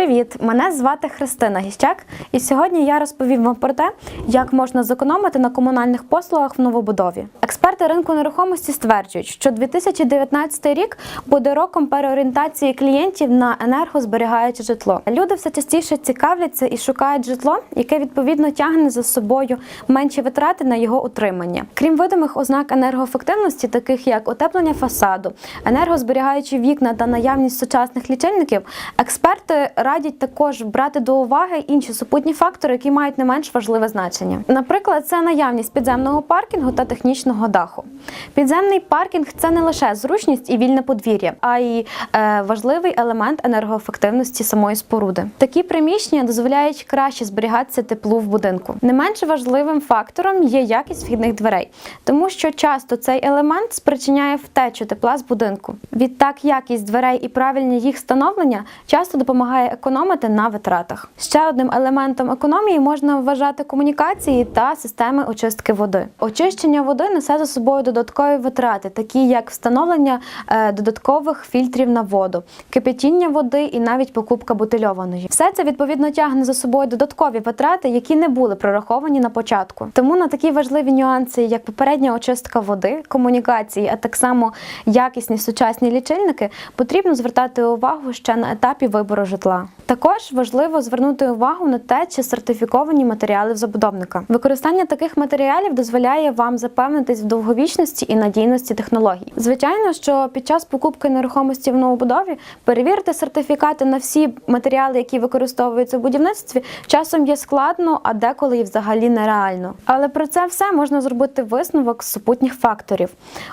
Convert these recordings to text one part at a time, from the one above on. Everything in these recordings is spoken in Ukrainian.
Привіт! Мене звати Христина Гіщак, і сьогодні я розповім вам про те, як можна зекономити на комунальних послугах в новобудові. Експерти ринку нерухомості стверджують, що 2019 рік буде роком переорієнтації клієнтів на енергозберігаюче житло. Люди все частіше цікавляться і шукають житло, яке відповідно тягне за собою менші витрати на його утримання. Крім видимих ознак енергоефективності, таких як утеплення фасаду, енергозберігаючі вікна та наявність сучасних лічильників, експерти радять також брати до уваги інші супутні фактори, які мають не менш важливе значення. Наприклад, це наявність підземного паркінгу та технічного даху. Підземний паркінг це не лише зручність і вільне подвір'я, а й е, важливий елемент енергоефективності самої споруди. Такі приміщення дозволяють краще зберігатися теплу в будинку. Не менш важливим фактором є якість вхідних дверей, тому що часто цей елемент спричиняє втечу тепла з будинку. Відтак, якість дверей і правильне їх встановлення часто допомагає економити на витратах. Ще одним елементом економії можна вважати комунікації та системи очистки води. Очищення води несе за собою додаткові витрати, такі як встановлення е, додаткових фільтрів на воду, кипятіння води і навіть покупка бутильованої. Все це відповідно тягне за собою додаткові витрати, які не були прораховані на початку. Тому на такі важливі нюанси, як попередня очистка води, комунікації, а так само якісні сучасні лічильники, потрібно звертати увагу ще на етапі вибору житла. Також важливо звернути увагу на те, чи сертифіковані матеріали в забудовника. Використання таких матеріалів дозволяє вам запевнитись в довговічності і надійності технологій. Звичайно, що під час покупки нерухомості в новобудові перевірити сертифікати на всі матеріали, які використовуються в будівництві, часом є складно, а деколи і взагалі нереально. Але про це все можна зробити висновок з супутніх факторів.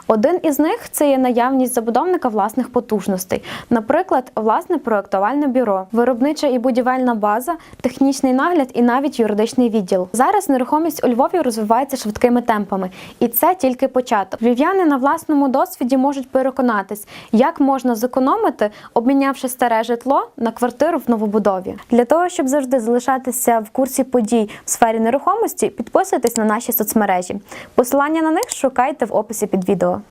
Один із них це є наявність забудовника власних потужностей, наприклад, власне проектувальне бюро, виробнича і будівельна база, технічний нагляд і навіть юридичний відділ. Зараз нерухомість у Львові розвивається швидкими темпами, і це тільки початок. Львів'яни на власному досвіді можуть переконатись, як можна зекономити, обмінявши старе житло на квартиру в новобудові. Для того щоб завжди залишатися в курсі подій в сфері нерухомості, підписуйтесь на наші соцмережі. Посилання на них шукайте в описі під відео.